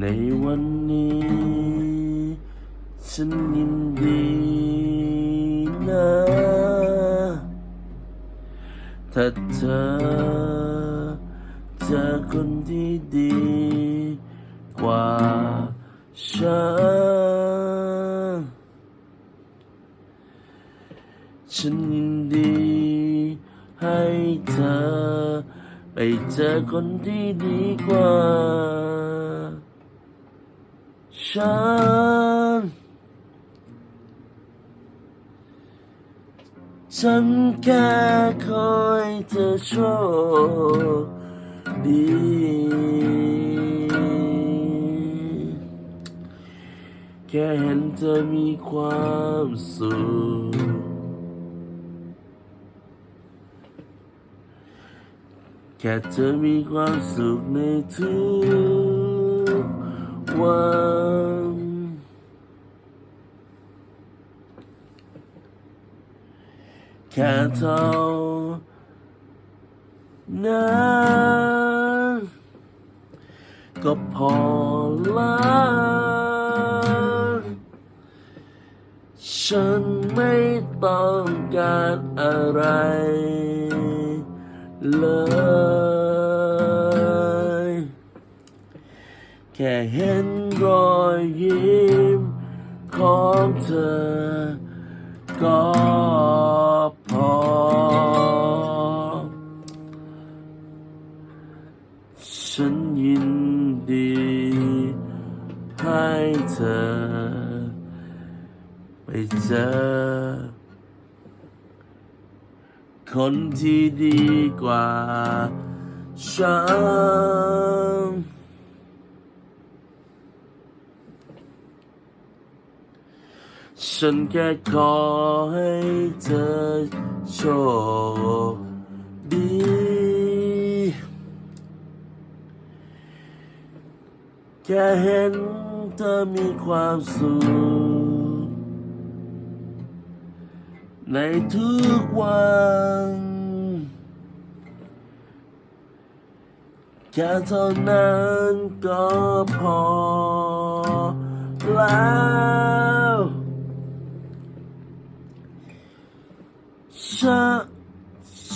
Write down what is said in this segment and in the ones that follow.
ในวันนี้ ฉันยินดีนะ ถ้าเธอเจอคนที่ดีกว่าฉัน ฉันยินดีให้เธอ ไปเจอคนที่ดีกว่า ฉัน ฉันแค่คอยเธอโชคดี แค่เห็นเธอมีความสุขแค่เธอมีความสุขในทุกวัน แค่เท่านั้นก็พอแล้วฉันไม่ต้องการอะไรเลย แค่เห็นรอยยิ้มของเธอก็ ฉันยินดี ให้เธอ ไปเจอ คนที่ดีกว่าฉันฉันแค่ขอให้เธอโชค แค่เห็นเธอมีความสุข ในทุกวัน แค่เท่านั้นก็พอแล้วฉัน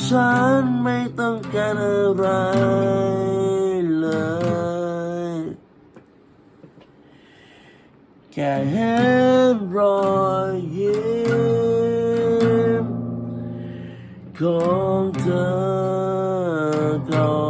ฉันไม่ต้องการอะไรเลย แค่เห็นรอยยิ้มของเธอก็พอ